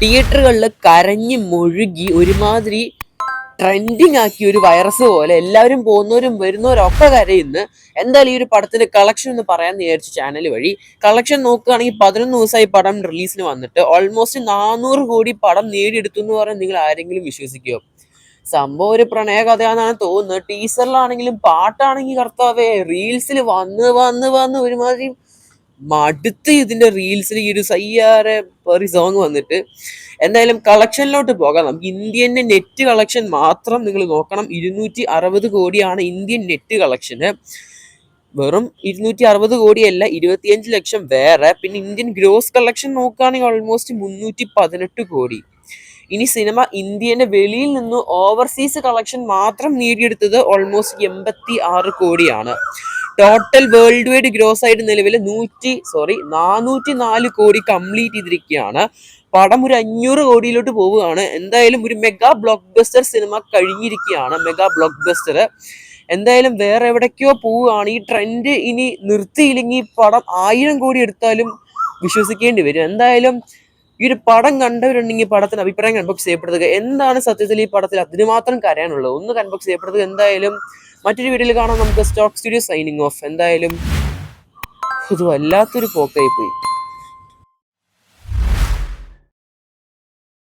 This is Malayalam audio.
തിയേറ്ററുകളിൽ കരഞ്ഞ് മുഴുകി ഒരുമാതിരി ട്രെൻഡിങ് ആക്കി ഒരു വൈറസ് പോലെ എല്ലാവരും പോകുന്നവരും വരുന്നവരും ഒക്കെ കരയുന്നു. എന്തായാലും ഈ ഒരു പടത്തിന്റെ കളക്ഷൻ എന്ന് പറയാൻ വിചാരിച്ചു ചാനൽ വഴി. കളക്ഷൻ നോക്കുകയാണെങ്കിൽ പതിനൊന്ന് ദിവസമായി പടം റിലീസിന് വന്നിട്ട് ഓൾമോസ്റ്റ് നാനൂറ് കോടി പടം നേടിയെടുത്തു എന്ന് പറഞ്ഞാൽ നിങ്ങൾ ആരെങ്കിലും വിശ്വസിക്കുമോ സംഭവം ഒരു പ്രണയ കഥയാണെന്നാണ് തോന്നുന്നത് ടീസറിലാണെങ്കിലും പാട്ടാണെങ്കിൽ കർത്താവേ റീൽസിൽ വന്ന് വന്ന് വന്ന് ഒരുമാതിരി മടുത്ത് ഇതിന്റെ റീൽസിൽ ഈ ഒരു സയ്യാറെ പെറി സോങ് വന്നിട്ട് എന്തായാലും കളക്ഷനിലോട്ട് പോകാം. നമുക്ക് ഇന്ത്യന്റെ നെറ്റ് കളക്ഷൻ മാത്രം നിങ്ങൾ നോക്കണം. ഇരുന്നൂറ്റി അറുപത് കോടിയാണ് ഇന്ത്യൻ നെറ്റ് കളക്ഷന് വെറും ഇരുന്നൂറ്റി അറുപത് കോടിയല്ല ഇരുപത്തിയഞ്ച് ലക്ഷം വേറെ. പിന്നെ ഇന്ത്യൻ ഗ്രോസ് കളക്ഷൻ നോക്കുകയാണെങ്കിൽ ഓൾമോസ്റ്റ് മുന്നൂറ്റി പതിനെട്ട് കോടി. ഇനി സിനിമ ഇന്ത്യന്റെ വെളിയിൽ നിന്ന് ഓവർസീസ് കളക്ഷൻ മാത്രം നേടിയെടുത്തത് ഓൾമോസ്റ്റ് എൺപത്തി ആറ് കോടിയാണ്. ടോട്ടൽ വേൾഡ് വൈഡ് ഗ്രോസ് ആയിട്ട് നിലവിൽ നൂറ്റി സോറി നാനൂറ്റി നാല് കോടി കംപ്ലീറ്റ് ചെയ്തിരിക്കുകയാണ്. പടം ഒരു അഞ്ഞൂറ് കോടിയിലോട്ട് പോവുകയാണ്. എന്തായാലും ഒരു മെഗാ ബ്ലോക്ക് ബസ്റ്റർ സിനിമ കഴിഞ്ഞിരിക്കുകയാണ്. മെഗാ ബ്ലോക്ക് ബസ്റ്റർ എന്തായാലും വേറെ എവിടേക്കോ പോവുകയാണ്. ഈ ട്രെൻഡ് ഇനി നിർത്തിയില്ലെങ്കിൽ പടം ആയിരം കോടി എടുത്താലും വിശ്വസിക്കേണ്ടി വരും. എന്തായാലും ഈ ഒരു പടം കണ്ടവരുണ്ടെങ്കിൽ പടത്തിന് അഭിപ്രായം കൺബോക്സ് ചെയ്യപ്പെടുത്തുക. എന്താണ് സത്യത്തിൽ ഈ പടത്തിൽ അതിന് മാത്രം കരയാനുള്ളത്? ഒന്ന് കൺബോക്സ് ചെയ്യപ്പെടുത്തുക. എന്തായാലും മറ്റൊരു വീഡിയോയിൽ കാണാം. നമുക്ക് സ്റ്റോക്ക് സ്റ്റുഡിയോ സൈനിങ് ഓഫ് എന്തായാലും ഇത് വല്ലാത്തൊരു പോക്കായി പോയി